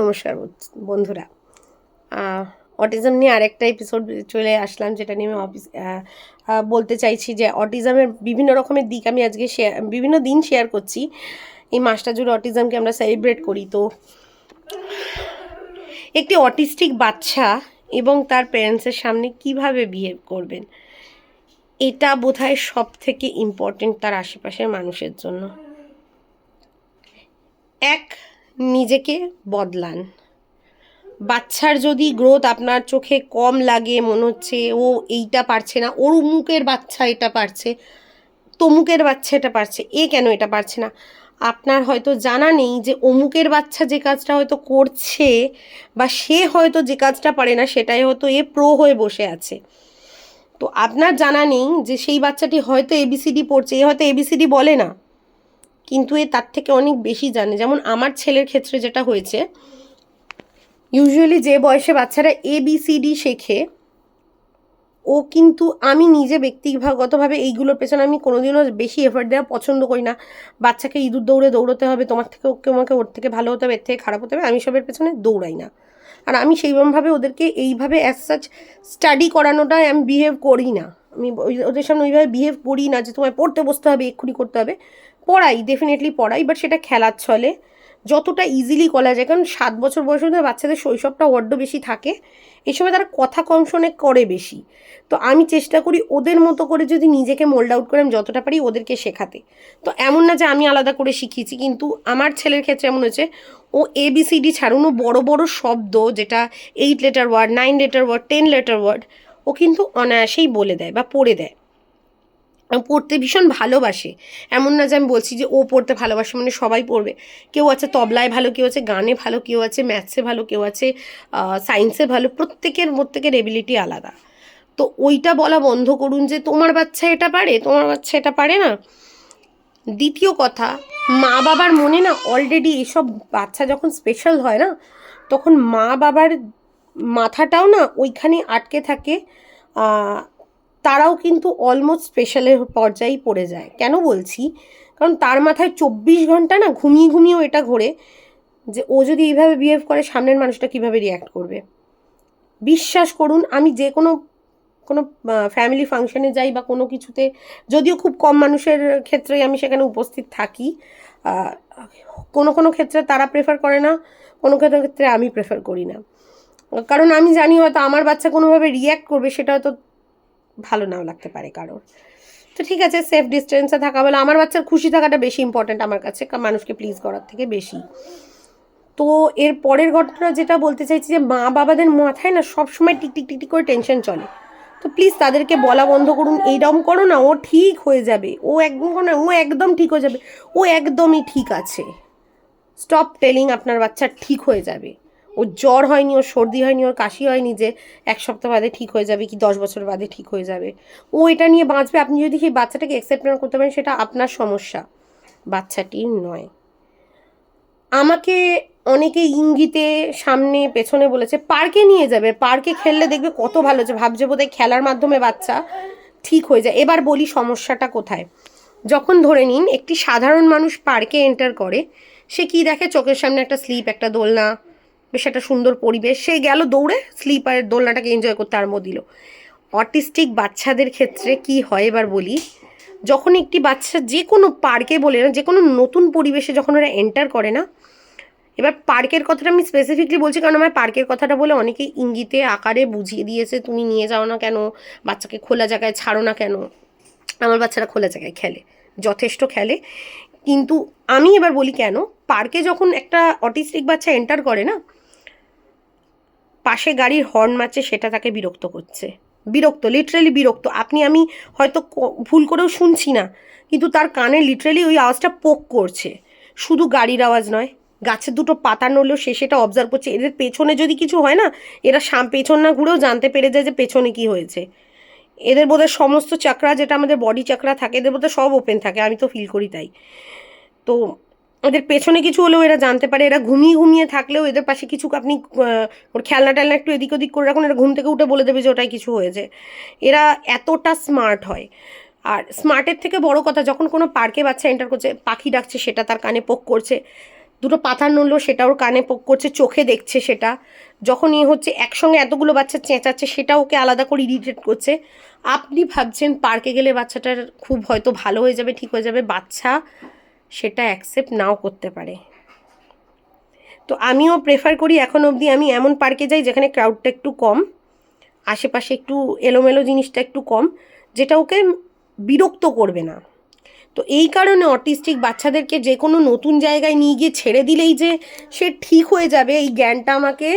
নমস্কার বন্ধুরা। অটিজম নিয়ে আরেকটা এপিসোড চলে আসলাম, যেটা নিয়ে আমি অফিস বলতে চাইছি যে অটিজমের বিভিন্ন রকমের দিক আমি আজকে শেয়ার বিভিন্ন দিন শেয়ার করছি। এই মাসটা জুড়ে অটিজমকে আমরা সেলিব্রেট করি। তো, একটি অটিস্টিক বাচ্চা এবং তার প্যারেন্টসের সামনে কীভাবে বিহেভ করবেন, এটা বোধহয় সব থেকে ইম্পর্টেন্ট তার আশেপাশের মানুষের জন্য। এক নিজেকে বদলান। বাচ্চার যদি গ্রোথ আপনার চোখে কম লাগে, মনে হচ্ছে, ও এইটা পারছে না, ওর মুখের বাচ্চা এটা পারছে, তমুকের বাচ্চা এটা পারছে, এ কেন এটা পারছে না? আপনার হয়তো জানা নেই যে অমুকের বাচ্চা যে কাজটা হয়তো করছে বা সে হয়তো যে কাজটা পারে না, সেটাই হয়তো এ প্রো হয়ে বসে আছে। তো আপনার জানা নেই যে সেই বাচ্চাটি হয়তো এবিসিডি পড়ছে, এ হয়তো এবিসিডি বলে না। কিন্তু এ তার থেকে অনেক বেশি জানে। যেমন আমার ছেলের ক্ষেত্রে যেটা হয়েছে ইউজুয়ালি যে বয়সে বাচ্চারা এ বি সি ডি শেখে, ও কিন্তু আমি নিজে ব্যক্তিগতভাবে এইগুলোর পেছনে আমি কোনোদিনও বেশি এফার্ট দেওয়া পছন্দ করি না। বাচ্চাকে ইঁদুর দৌড়ে দৌড়তে হবে, তোমার থেকে ওকে আমাকে ওর থেকে ভালো হতে হবে, এর থেকে খারাপ হতে হবে, আমি সবের পেছনে দৌড়াই না। আর আমি সেইভাবে ওদেরকে এইভাবে অ্যাজ সাচ স্টাডি করানোটাই আমি বিহেভ করি না। আমি ওদের সামনে ওইভাবে বিহেভ করি না যে তোমায় পড়তে বসতে হবে, এক্ষুনি করতে হবে। পড়াই ডেফিনেটলি পড়াই বাট সেটা খেলার ছলে। যতটা ইজিলি করা যায়, কারণ সাত বছর বয়স মধ্যে বাচ্চাদের শৈশবটা বড্ড বেশি থাকে। এই সময় তারা কথা কম শোনে করে বেশি। তো আমি চেষ্টা করি ওদের মতো করে যদি নিজেকে মোল্ড আউট করে আমি যতটা পারি ওদেরকে শেখাতে। তো এমন না যে আমি আলাদা করে শিখিয়েছি, কিন্তু আমার ছেলের ক্ষেত্রে এমন হয়েছে, ও এবিসিডি ছাড়ুন, ও বড় বড় শব্দ, যেটা eight letter word nine letter word ten letter word ও কিন্তু অনায়াসেই বলে দেয় বা পড়ে দেয়। পড়তে ভীষণ ভালোবাসে। এমন না যে আমি বলছি যে ও পড়তে ভালোবাসে মানে সবাই পড়বে। কেউ আছে তবলায় ভালো, কেউ আছে গানে ভালো, কেউ আছে ম্যাথসে ভালো, কেউ আছে সায়েন্সে ভালো, প্রত্যেকের প্রত্যেকের এবিলিটি আলাদা। তো ওইটা বলা বন্ধ করুন যে তোমার বাচ্চা এটা পারে, তোমার বাচ্চা এটা পারে না। দ্বিতীয় কথা, মা বাবার মনে না অলরেডি এসব বাচ্চা যখন স্পেশাল হয় না, তখন মা বাবার মাথাটাও না ওইখানে আটকে থাকে তারাও কিন্তু অলমোস্ট স্পেশালের পর্যায়েই পড়ে যায়। কেন বলছি? কারণ তার মাথায় চব্বিশ ঘণ্টা না ঘুমিয়ে ঘুমিয়েও এটা ঘোরে যে ও যদি এইভাবে বিহেভ করে, সামনের মানুষটা কীভাবে রিয়্যাক্ট করবে? বিশ্বাস করুন, আমি যে কোনো কোনো ফ্যামিলি ফাংশনে যাই বা কোনো কিছুতে, যদিও খুব কম মানুষের ক্ষেত্রেই আমি সেখানে উপস্থিত থাকি কোনো কোনো ক্ষেত্রে তারা প্রেফার করে না, কোনো ক্ষেত্রে আমি প্রেফার করি না। কারণ আমি জানি হয়তো আমার বাচ্চা কোনোভাবে রিয়্যাক্ট করবে, সেটা হয়তো ভালো নাও লাগতে পারে কারোর। তো ঠিক আছে সেফ ডিস্টেন্সে থাকা বলে আমার বাচ্চার খুশি থাকাটা বেশি ইম্পর্ট্যান্ট আমার কাছে মানুষকে প্লিজ করার থেকে বেশি। তো এর পরের ঘটনা যেটা বলতে চাইছি যে মা বাবাদের মাথায় না সবসময় টিক টিক টিক টিক করে টেনশন চলে। তো প্লিজ তাদেরকে বলা বন্ধ করুন, এইরকম করো না, ও ঠিক হয়ে যাবে। ও একদম করো না, ও একদম ঠিক হয়ে যাবে। ও একদমই ঠিক আছে। স্টপ টেলিং আপনার বাচ্চা ঠিক হয়ে যাবে। ওর জ্বর হয়নি, ওর সর্দি হয়নি, ওর কাশি হয়নি যে এক সপ্তাহ বাদে ঠিক হয়ে যাবে কি দশ বছর বাদে ঠিক হয়ে যাবে। ও এটা নিয়ে বাঁচবে, আপনি যদি সেই বাচ্চাটাকে অ্যাকসেপ্ট না করতে পারেন সেটা আপনার সমস্যা। বাচ্চাটির নয়। আমাকে অনেকে ইঙ্গিতে সামনে পেছনে বলেছে, পার্কে নিয়ে যাবে, পার্কে খেললে দেখবে কত ভালো যে ভাবছে বোধহয় খেলার মাধ্যমে বাচ্চা ঠিক হয়ে যায়। এবার বলি সমস্যাটা কোথায়? যখন ধরে নিন একটি সাধারণ মানুষ পার্কে এন্টার করে, সে কি দেখে? চোখের সামনে একটা স্লিপ, একটা দোলনা বেশ একটা সুন্দর পরিবেশ। সে গেল দৌড়ে স্লিপ আর দোলনাটাকে এনজয় করতে আরম্ভ দিল। অটিস্টিক বাচ্চাদের ক্ষেত্রে কি হয় এবার বলি, যখন একটি বাচ্চা যে কোনো পার্কে বলে না, যে কোনো নতুন পরিবেশে যখন ওরা এন্টার করে না, এবার পার্কের কথাটা আমি স্পেসিফিকলি বলছি কারণ আমার পার্কের কথাটা বলে অনেকে ইঙ্গিতে, আকারে বুঝিয়ে দিয়েছে, তুমি নিয়ে যাও না কেন? বাচ্চাকে খোলা জায়গায় ছাড়ো না কেন? আমার বাচ্চারা খোলা জায়গায় খেলে, যথেষ্ট খেলে। কিন্তু আমি এবার বলি কেন পার্কে যখন একটা অটিস্টিক বাচ্চা এন্টার করে না পাশে গাড়ির হর্ন মারছে, সেটা তাকে বিরক্ত করছে। বিরক্ত লিটারেলি বিরক্ত। আপনি, আমি হয়তো ভুল করেও শুনছি না, কিন্তু তার কানে লিটারেলি ওই আওয়াজটা পোক করছে। শুধু গাড়ির আওয়াজ নয় গাছের দুটো পাতা নড়লেও সে সেটা অবজার্ভ করছে। এদের পেছনে যদি কিছু হয় না, এরা সাম, পেছন না ঘুরেও জানতে পেরে যায় যে পেছনে কি হয়েছে। এদের বোধহয় সমস্ত চাকরা, যেটা আমাদের বডি চাকরা থাকে, এদের বোধহয় সব ওপেন থাকে, আমি তো ফিল করি তাই। তো ওদের পেছনে কিছু হলেও এরা জানতে পারে, এরা ঘুমিয়ে ঘুমিয়ে থাকলেও এদের পাশে কিছু আপনি ওর খেলনা টেলনা একটু এদিক ওদিক করে রাখুন, এরা ঘুম থেকে উঠে বলে দেবে যে ওটাই কিছু হয়েছে। এরা এতটা স্মার্ট হয়। আর স্মার্টের থেকে বড় কথা, যখন কোনো পার্কে বাচ্চা এন্টার করছে, পাখি ডাকছে, সেটা তার কানে পোক করছে, দুটো পাতা নড়লো, সেটা ওর কানে পোক করছে, চোখে দেখছে সেটা। যখন ইয়ে হচ্ছে, একসঙ্গে এতগুলো বাচ্চা চেঁচাচ্ছে, সেটা ওকে আলাদা করে ইরিটেট করছে। আপনি ভাবছেন পার্কে গেলে বাচ্চাটার খুব হয়তো ভালো হয়ে যাবে, ঠিক হয়ে যাবে, বাচ্চা সেটা অ্যাকসেপ্ট নাও করতে পারে। তো আমিও প্রেফার করি এখন অবধি আমি এমন পার্কে যাই যেখানে ক্রাউডটা একটু কম, আশেপাশে একটু এলোমেলো জিনিসটা একটু কম, যেটা ওকে বিরক্ত করবে না। তো এই কারণে অটিস্টিক বাচ্চাদেরকে যে কোনো নতুন জায়গায় নিয়ে গিয়ে ছেড়ে দিলেই যে সে ঠিক হয়ে যাবে, এই জ্ঞানটা আমাকে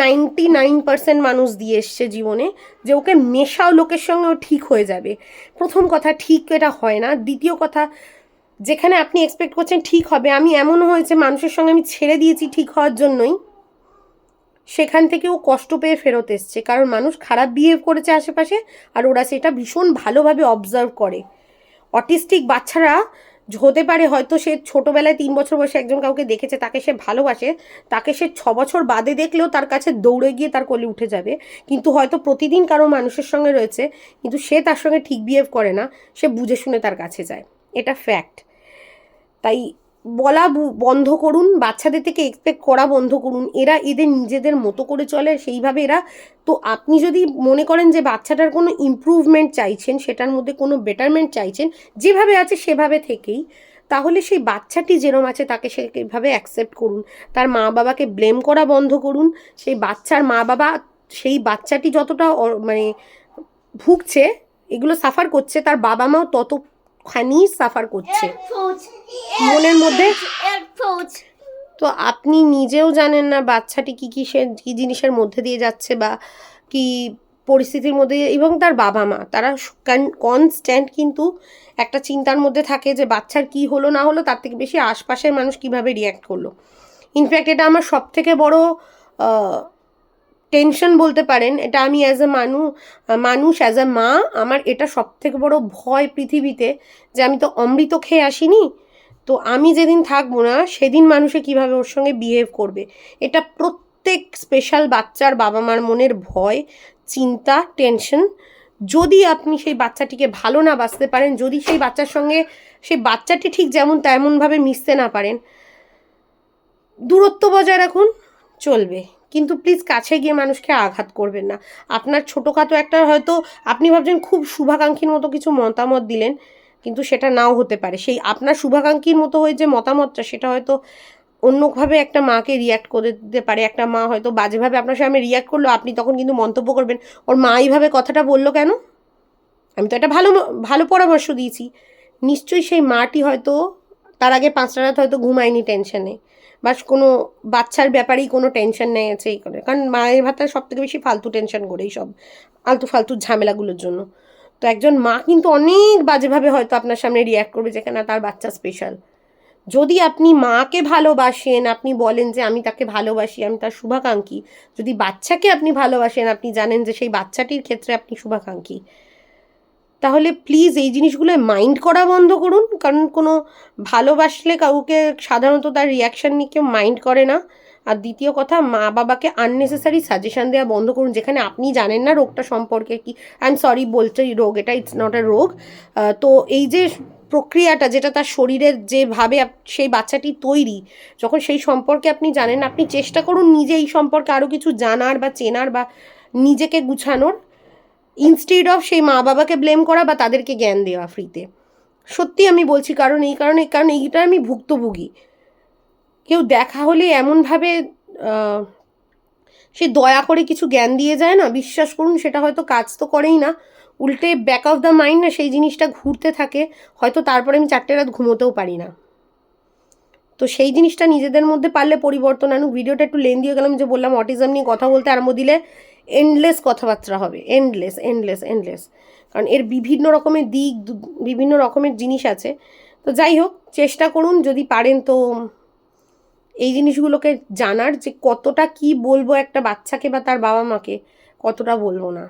নাইনটি নাইন পার্সেন্ট মানুষ দিয়ে এসছে জীবনে যে ওকে মেশাও লোকের সঙ্গে ও ঠিক হয়ে যাবে। প্রথম কথা, ঠিক এটা হয় না। দ্বিতীয় কথা যেখানে আপনি এক্সপেক্ট করছেন ঠিক হবে। আমি এমনও হয়েছে, মানুষের সঙ্গে আমি ছেড়ে দিয়েছি ঠিক হওয়ার জন্যই। সেখান থেকে ও কষ্ট পেয়ে ফেরত এসছে। কারণ মানুষ খারাপ বিহেভ করেছে আশেপাশে আর ওরা সেটা ভীষণ ভালোভাবে অবজার্ভ করে। অটিস্টিক বাচ্চারা হতে পারে হয়তো সে ছোটোবেলায় তিন বছর বয়সে একজন কাউকে দেখেছে, তাকে সে ভালোবাসে, তাকে সে ছ বছর বাদে দেখলেও তার কাছে দৌড়ে গিয়ে তার কোলে উঠে যাবে। কিন্তু হয়তো প্রতিদিন কারও মানুষের সঙ্গে রয়েছে, কিন্তু সে তার সঙ্গে ঠিক বিহেভ করে না, সে বুঝে শুনে তার কাছে যায়। এটা ফ্যাক্ট তাই বলা বন্ধ করুন, বাচ্চাদের থেকে এক্সপেক্ট করা বন্ধ করুন। এরা এদের নিজেদের মতো করে চলে, সেইভাবে এরা, তো আপনি যদি মনে করেন যে বাচ্চাটার কোনো ইমপ্রুভমেন্ট চাইছেন, সেটার মধ্যে কোনো বেটারমেন্ট চাইছেন, যেভাবে আছে সেভাবে থেকেই, তাহলে সেই বাচ্চাটি যেরম আছে তাকে সেভাবে অ্যাকসেপ্ট করুন। তার মা বাবাকে ব্লেম করা বন্ধ করুন। সেই বাচ্চার মা বাবা, সেই বাচ্চাটি যতটা মানে ভুগছে, এগুলো সাফার করছে, তার বাবা মাও ততখানি সাফার করছে। মনের মধ্যে- তো আপনি নিজেও জানেন না বাচ্চাটি কী কী সে কী জিনিসের মধ্যে দিয়ে যাচ্ছে বা কি পরিস্থিতির মধ্যে এবং তার বাবা মা তারা কনস্ট্যান্ট কিন্তু একটা চিন্তার মধ্যে থাকে যে বাচ্চার কি হলো না হলো তার থেকে বেশি আশপাশের মানুষ কীভাবে রিয়্যাক্ট করল। ইনফ্যাক্ট এটা আমার সব থেকে বড় টেনশন বলতে পারেন, এটা আমি অ্যাজ এ মানু, মানুষ অ্যাজ এ মা, আমার এটা সব থেকে বড় ভয় পৃথিবীতে যে আমি তো অমৃত খেয়ে আসিনি। তো আমি যেদিন থাকব না, সেদিন মানুষে কীভাবে ওর সঙ্গে বিহেভ করবে? এটা প্রত্যেক স্পেশাল বাচ্চার বাবা মার মনের ভয়, চিন্তা টেনশন যদি আপনি সেই বাচ্চাটিকে ভালো না বাঁচতে পারেন, যদি সেই বাচ্চার সঙ্গে সেই বাচ্চাটি ঠিক যেমন তেমনভাবে মিশতে না পারেন, দূরত্ব বজায় রাখুন, চলবে। কিন্তু প্লিজ কাছে গিয়ে মানুষকে আঘাত করবেন না। আপনার ছোটোখাটো একটা হয়তো আপনি ভাবছেন খুব শুভাকাঙ্ক্ষীর মতো কিছু মতামত দিলেন, কিন্তু সেটা নাও হতে পারে। সেই আপনার শুভাকাঙ্ক্ষীর মতো হয়ে যে মতামতটা, সেটা হয়তো অন্যভাবে একটা মাকে রিয়াক্ট করে দিতে পারে। একটা মা হয়তো বাজেভাবে আপনার সামনে রিয়াক্ট করল, আপনি তখন কিন্তু মন্তব্য করবেন, ওর মা এইভাবে কথাটা বলল কেন? আমি তো একটা ভালো ভালো পরামর্শ দিয়েছি। নিশ্চয়ই সেই মাটি হয়তো তার আগে পাঁচটা রাত হয়তো ঘুমায়নি টেনশনে বা কোনো বাচ্চার ব্যাপারেই কোনো টেনশন নেই, আছে এই করে। কারণ মায়ের ভাতার সব থেকে বেশি ফালতু টেনশন করে এইসব আলতু ফালতু ঝামেলাগুলোর জন্য। তো একজন মা কিন্তু অনেক বাজেভাবে হয়তো আপনার সামনে রিয়্যাক্ট করবে যেখানে তার বাচ্চা স্পেশাল যদি আপনি মাকে ভালোবাসেন, আপনি বলেন যে, আমি তাকে ভালোবাসি, আমি তার শুভাকাঙ্ক্ষী। যদি বাচ্চাকে আপনি ভালোবাসেন, আপনি জানেন যে, সেই বাচ্চাটির ক্ষেত্রে আপনি শুভাকাঙ্ক্ষী। তাহলে প্লিজ এই জিনিসগুলো মাইন্ড করা বন্ধ করুন। কারণ কোনো ভালোবাসলে কাউকে সাধারণত তার রিয়াকশান নিয়ে কেউ মাইন্ড করে না। আর দ্বিতীয় কথা, মা বাবাকে আননেসেসারি সাজেশন দেওয়া বন্ধ করুন, যেখানে আপনি জানেন না রোগটা সম্পর্কে কি। আই এম সরি বলতে রোগ, এটা ইটস নট এ রোগ। তো এই যে প্রক্রিয়াটা, যেটা তার শরীরের যেভাবে সেই বাচ্চাটি তৈরি, যখন সেই সম্পর্কে আপনি জানেন, আপনি চেষ্টা করুন নিজে এই সম্পর্কে আরও কিছু জানার বা চেনার বা নিজেকে গুছানোর। ইনস্টিড অফ সেই মা বাবাকে ব্লেম করা বা তাদেরকে জ্ঞান দেওয়া ফ্রিতে সত্যি আমি বলছি, কারণ এই কারণে, কারণ এইটা আমি ভুক্তভোগী। কেউ দেখা হলে এমনভাবে সে দয়া করে কিছু জ্ঞান দিয়ে যায় না। বিশ্বাস করুন, সেটা হয়তো কাজ তো করেই না। উল্টে ব্যাক অফ দ্য মাইন্ড না, সেই জিনিসটা ঘুরতে থাকে। হয়তো তারপরে আমি চারটে রাত ঘুমোতেও পারি না। তো সেই জিনিসটা নিজেদের মধ্যে পারলে পরিবর্তন আনুক। ভিডিওটা একটু লেন দিয়ে গেলাম যে বললাম অটিজম নিয়ে কথা বলতে আরম্ভ দিলে। এন্ডলেস কথাবার্তা হবে। এন্ডলেস এন্ডলেস এন্ডলেস কারণ এর বিভিন্ন রকমের দিক বিভিন্ন রকমের জিনিস আছে। তো যাই হোক, চেষ্টা করুন যদি পারেন তো এই জিনিসগুলোকে জানার যে কতটা কি বলব একটা বাচ্চাকে বা তার বাবা মাকে কতটা বলব না।